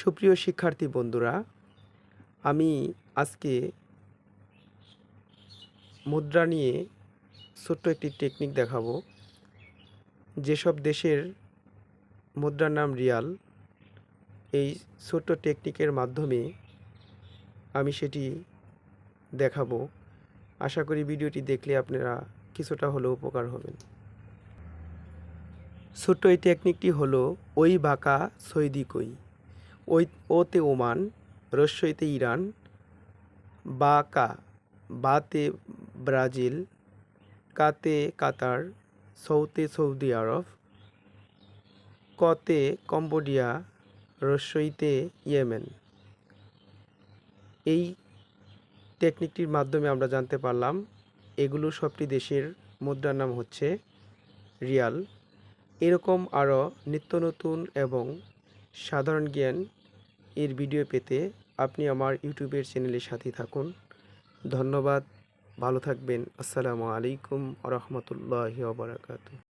সুপ্রিয় শিক্ষার্থী বন্ধুরা, আমি আজকে মুদ্রা নিয়ে ছোট্ট একটি টেকনিক দেখাবো। যেসব দেশের মুদ্রার নাম রিয়াল, এই ছোট্ট টেকনিকের মাধ্যমে আমি সেটি দেখাবো। আশা করি ভিডিওটি দেখলে আপনারা কিছুটা হলেও উপকার হবেন। ছোট্ট এই টেকনিকটি হলো ওই বাঁকা সৈদি কই ওই ওতে ওমান, রস্যইতে ইরান, বাকা, বাতে ব্রাজিল, কাতে কাতার, সৌতে সৌদি আরব, কতে কম্বোডিয়া, রস্যইতে ইয়েমেন। এই টেকনিকটির মাধ্যমে আমরা জানতে পারলাম, এগুলো সবটি দেশের মুদ্রার নাম হচ্ছে রিয়াল। এরকম আরও নিত্য নতুন এবং সাধারণ জ্ঞান এর ভিডিও পেতে আপনি আমার ইউটিউবের চ্যানেলের সাথে থাকুন। ধন্যবাদ, ভালো থাকবেন। আসসালামু আলাইকুম রহমতুল্লাহ বারাকাতু